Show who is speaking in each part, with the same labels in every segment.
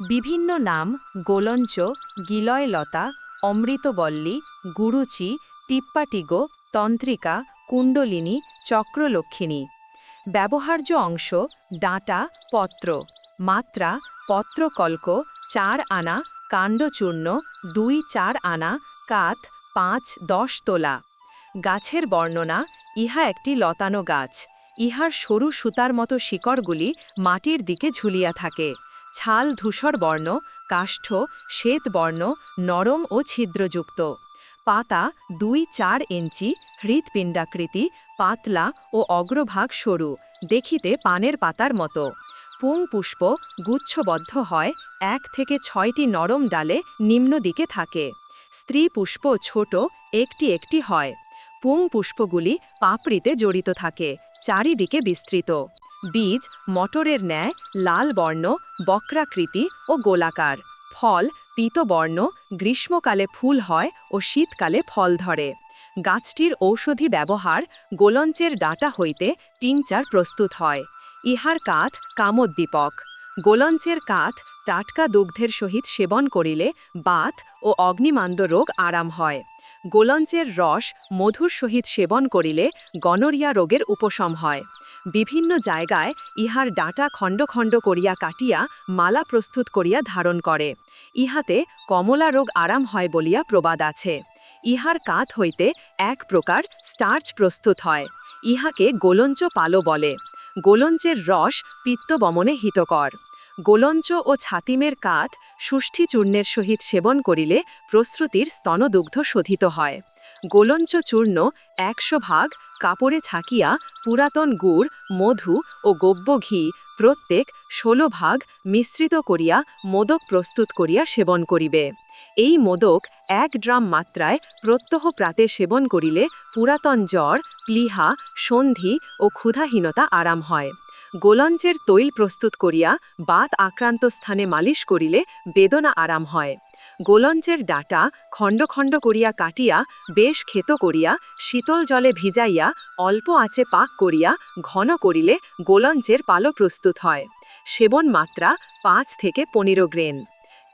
Speaker 1: বিভিন্ন নাম গোলঞ্চ, গিলয়লতা, অমৃতবল্লী, গুরুচি টিপ্পাটিগো তন্ত্রিকা, কুণ্ডলিনী চক্রলক্ষিণী ব্যবহার্য অংশ ডাঁটা, পত্র। মাত্রা পত্রকল্ক চার আনা, কাণ্ডচূর্ণ, দুই চার আনা, কাত, পাঁচ দশ তোলা। গাছের বর্ণনা, ইহা একটি লতানো গাছ। ইহার সরু সুতার মতো শিকড়গুলি মাটির দিকে ঝুলিয়া থাকে। ছাল ধূসর বর্ণ, কাষ্ঠ, শ্বেত বর্ণ, নরম ও ছিদ্রযুক্ত। পাতা দুই চার ইঞ্চি, হৃৎপিণ্ডাকৃতি, পাতলা ও অগ্রভাগ সরু, দেখিতে পানের পাতার মতো। পুং পুষ্প গুচ্ছবদ্ধ হয়, এক থেকে ছয়টি নরম ডালে নিম্ন দিকে থাকে। স্ত্রী পুষ্প ছোট, একটি একটি হয়। পুং পুষ্পগুলি পাপড়িতে জড়িত থাকে, চারিদিকে বিস্তৃত। বীজ, মটরের ন্যায়, লাল বর্ণ, বক্রাকৃতি ও গোলাকার। ফল পীতবর্ণ গ্রীষ্মকালে ফুল হয় ও শীতকালে ফল ধরে। গাছটির ঔষধি ব্যবহার গোলঞ্চের ডাটা হইতে টিংচার প্রস্তুত হয়। ইহার কাঠ কামোদ্দীপক। গোলঞ্চের কাঠ টাটকা দুগ্ধের সহিত সেবন করিলে বাত ও অগ্নিমান্দ রোগ আরাম হয়। গোলঞ্চের রস মধুর সহিত সেবন করিলে গনরিয়া রোগের উপশম হয়। বিভিন্ন জায়গায় ইহার ডাঁটা খণ্ড খণ্ড করিয়া কাটিয়া মালা প্রস্তুত করিয়া ধারণ করে। ইহাতে কমলা রোগ আরাম হয় বলিয়া প্রবাদ আছে। ইহার কাত হইতে এক প্রকার স্টার্চ প্রস্তুত হয়। ইহাকে গোলঞ্চ পালো বলে। গোলঞ্চের রস পিত্তবমনে হিতকর। গোলঞ্চ ও ছাতিমের কাত সুষ্ঠি চূর্ণের সহিত সেবন করিলে প্রস্রুতির স্তনদুগ্ধ শোধিত হয়। গোলঞ্চ চূর্ণ একশো ভাগ, কাপড়ে ছাকিয়া, পুরাতন গুড়, মধু ও গব্য ঘি প্রত্যেক ষোলো ভাগ মিশ্রিত করিয়া মোদক প্রস্তুত করিয়া সেবন করিবে। এই মোদক এক ড্রাম মাত্রায় প্রত্যহ প্রাতে সেবন করিলে পুরাতন জ্বর প্লিহা সন্ধি ও ক্ষুধাহীনতা আরাম হয়। গোলঞ্চের তৈল প্রস্তুত করিয়া বাত আক্রান্ত স্থানে মালিশ করিলে বেদনা আরাম হয়। গোলঞ্চের ডাটা খণ্ড খণ্ড করিয়া কাটিয়া, বেশ ক্ষেত করিয়া, শীতল জলে ভিজাইয়া, অল্প আঁচে পাক করিয়া, ঘন করিলে গোলঞ্চের পালো প্রস্তুত হয়। সেবন মাত্রা পাঁচ থেকে পনেরো গ্রেন।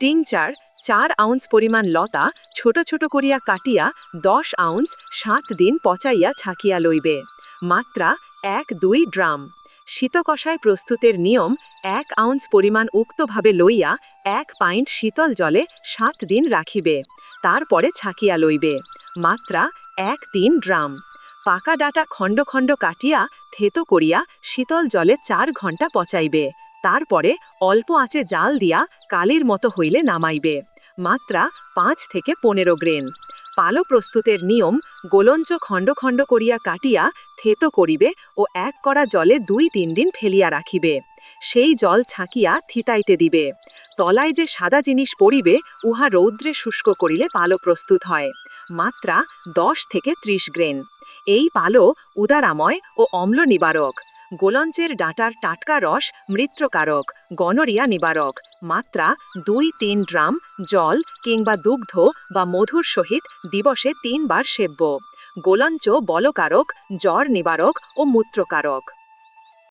Speaker 1: টিংচার চার আউন্স পরিমাণ লতা ছোট ছোট করিয়া কাটিয়া, দশ আউন্স সাত দিন পচাইয়া ছাকিয়া লইবে। মাত্রা এক দুই ড্রাম। শীতকষায় প্রস্তুতের নিয়ম, এক আউন্স পরিমাণ উক্তভাবে লইয়া এক পাইন্ট শীতল জলে সাত দিন রাখিবে, তারপরে ছাকিয়া লইবে। মাত্রা এক তিন ড্রাম। পাকা ডাটা খণ্ড খণ্ড কাটিয়া থেতো করিয়া শীতল জলে চার ঘণ্টা পচাইবে, তারপরে অল্প আঁচে জাল দিয়া কালির মতো হইলে নামাইবে। মাত্রা পাঁচ থেকে পনেরো গ্রেন। পালো প্রস্তুতের নিয়ম গোলঞ্চ খণ্ড খণ্ড করিয়া কাটিয়া থেতো করিবে ও এক করা জলে দুই তিন দিন ফেলিয়া রাখিবে। সেই জল ছাকিয়া থিতাইতে দিবে। তলায় যে সাদা জিনিস পড়িবে, উহা রৌদ্রে শুষ্ক করিলে পালো প্রস্তুত হয়। মাত্রা দশ থেকে ত্রিশ গ্রেন। এই পালো উদারাময় ও অম্ল নিবারক গোলঞ্চের ডাঁটার টাটকা রস মৃত্রকারক, গনরিয়া নিবারক। মাত্রা দুই তিন ড্রাম, জল কিংবা দুগ্ধ বা মধুর সহিত দিবসে তিনবার সেব্য। গোলঞ্চ বলকারক, জ্বর নিবারক ও মূত্রকারক।